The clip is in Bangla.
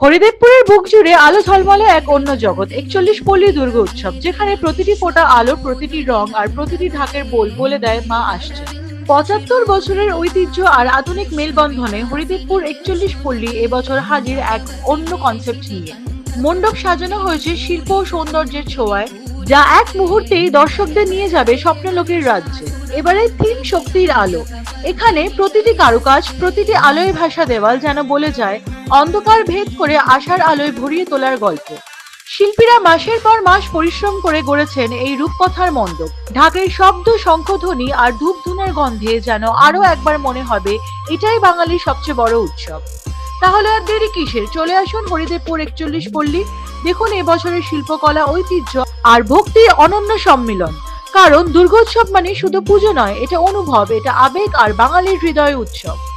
হরিদেবপুরের বুক জুড়ে আলো ঝলমলে এক অন্য জগৎ, একচল্লিশ পল্লী দুর্গা উৎসব, যেখানে প্রতিটি ফোঁটা আলো, প্রতিটি রং আর প্রতিটি ঢাকের বোল বলে দেয় মা আসছে। পঁচাত্তর বছরের ঐতিহ্য আর আধুনিক মেলবন্ধনে হরিদেবপুর একচল্লিশ পল্লী এবছর হাজির এক অন্য কনসেপ্ট নিয়ে। মণ্ডপ সাজানো হয়েছে শিল্প ও সৌন্দর্যের ছোঁয়ায়, যা এক মুহূর্তেই দর্শকদের নিয়ে যাবে স্বপ্নলোকের রাজ্যে। এবারে থিম শক্তির আলো। এখানে প্রতিটি কারুকাজ, প্রতিটি আলোয় ভাষা দেওয়াল যেন বলে যায় অন্ধকার ভেদ করে আশার আলোয় ভরিয়ে তোলার গল্প। শিল্পীরা মাসের পর মাস পরিশ্রম করে গড়েছেন এই রূপকথার মণ্ডপ। ঢাকের শব্দ, শঙ্খধ্বনি আর ধূপধুনের গন্ধে যেন আরও একবার মনে হবে, এটাই বাঙালির সবচেয়ে বড় উৎসব। তাহলে আর দেরি কিসের? চলে আসুন হরিদেবপুর একচল্লিশ পল্লী। দেখুন এবছরের শিল্পকলা, ঐতিহ্য আর ভক্তির অনন্য সম্মিলন। কারণ দুর্গোৎসব মানে শুধু পুজো নয়, এটা অনুভব, এটা আবেগ আর বাঙালির হৃদয় উৎসব।